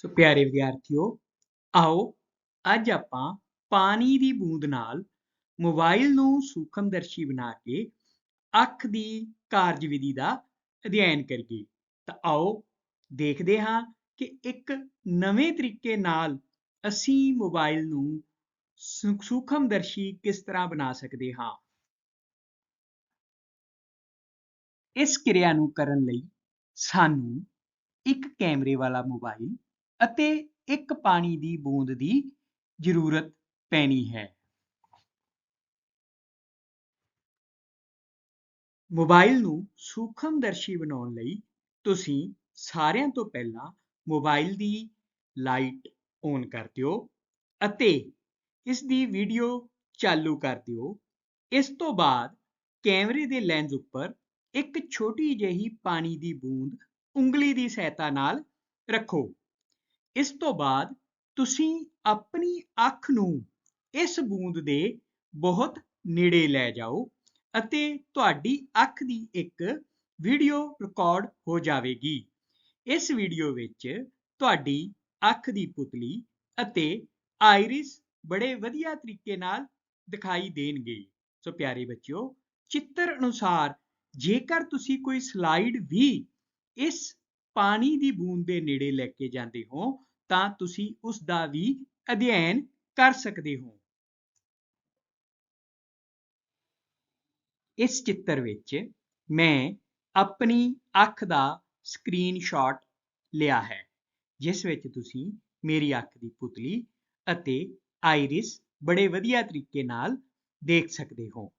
ਸੋ ਪਿਆਰੇ ਵਿਦਿਆਰਥੀਓ, ਆਓ ਅੱਜ ਆਪਾਂ ਪਾਣੀ ਦੀ ਬੂੰਦ ਨਾਲ ਮੋਬਾਈਲ ਨੂੰ ਸੂਖਮਦਰਸ਼ੀ ਬਣਾ ਕੇ ਅੱਖ ਦੀ ਕਾਰਜਵਿਧੀ ਦਾ ਅਧਿਐਨ ਕਰੀਏ। ਤਾਂ ਆਓ ਦੇਖਦੇ ਹਾਂ ਕਿ ਇੱਕ ਨਵੇਂ ਤਰੀਕੇ ਨਾਲ ਅਸੀਂ ਮੋਬਾਈਲ ਨੂੰ ਸੂ- ਸੂਖਮਦਰਸ਼ੀ ਕਿਸ ਤਰ੍ਹਾਂ ਬਣਾ ਸਕਦੇ ਹਾਂ। ਇਸ ਕਿਰਿਆ ਨੂੰ ਕਰਨ ਲਈ ਸਾਨੂੰ ਇੱਕ ਕੈਮਰੇ ਵਾਲਾ ਮੋਬਾਈਲ ਅਤੇ ਇੱਕ ਪਾਣੀ ਦੀ ਬੂੰਦ ਦੀ ਜ਼ਰੂਰਤ ਪੈਣੀ ਹੈ। ਮੋਬਾਈਲ ਨੂੰ ਸੂਖਮਦਰਸ਼ੀ ਬਣਾਉਣ ਲਈ ਤੁਸੀਂ ਸਾਰਿਆਂ ਤੋਂ ਪਹਿਲਾਂ ਮੋਬਾਈਲ ਦੀ ਲਾਈਟ ਔਨ ਕਰ ਦਿਓ ਅਤੇ ਇਸ ਦੀ ਵੀਡੀਓ ਚਾਲੂ ਕਰ ਦਿਓ। ਇਸ ਤੋਂ ਬਾਅਦ ਕੈਮਰੇ ਦੇ ਲੈਂਸ ਉੱਪਰ ਇੱਕ ਛੋਟੀ ਜਿਹੀ ਪਾਣੀ ਦੀ ਬੂੰਦ ਉਂਗਲੀ ਦੀ ਸਹਾਇਤਾ ਨਾਲ ਰੱਖੋ। ਇਸ ਤੋਂ ਬਾਅਦ ਤੁਸੀਂ ਆਪਣੀ ਅੱਖ ਨੂੰ ਇਸ ਬੂੰਦ ਦੇ ਬਹੁਤ ਨੇੜੇ ਲੈ ਜਾਓ ਅਤੇ ਤੁਹਾਡੀ ਅੱਖ ਦੀ ਇੱਕ ਵੀਡੀਓ ਰਿਕਾਰਡ ਹੋ ਜਾਵੇਗੀ। ਇਸ ਵੀਡੀਓ ਵਿੱਚ ਤੁਹਾਡੀ ਅੱਖ ਦੀ ਪੁਤਲੀ ਅਤੇ ਆਇਰਿਸ ਬੜੇ ਵਧੀਆ ਤਰੀਕੇ ਨਾਲ ਦਿਖਾਈ ਦੇਣਗੇ। ਸੋ ਪਿਆਰੇ ਬੱਚਿਓ, ਚਿੱਤਰ ਅਨੁਸਾਰ ਜੇਕਰ ਤੁਸੀਂ ਕੋਈ ਸਲਾਈਡ ਵੀ ਇਸ ਪਾਣੀ ਦੀ ਬੂੰਦ ਦੇ ਨੇੜੇ ਲੈ ਕੇ ਜਾਂਦੇ ਹੋ, ਤਾਂ ਤੁਸੀਂ ਉਸ ਦਾ ਵੀ ਅਧਿਐਨ ਕਰ ਸਕਦੇ ਹੋ। ਇਸ ਚਿੱਤਰ ਵਿੱਚ ਮੈਂ ਆਪਣੀ ਅੱਖ ਦਾ ਸਕਰੀਨਸ਼ਾਟ ਲਿਆ ਹੈ, ਜਿਸ ਵਿੱਚ ਤੁਸੀਂ ਮੇਰੀ ਅੱਖ ਦੀ ਪੁਤਲੀ ਅਤੇ ਆਇਰਿਸ ਬੜੇ ਵਧੀਆ ਤਰੀਕੇ ਨਾਲ ਦੇਖ ਸਕਦੇ ਹੋ।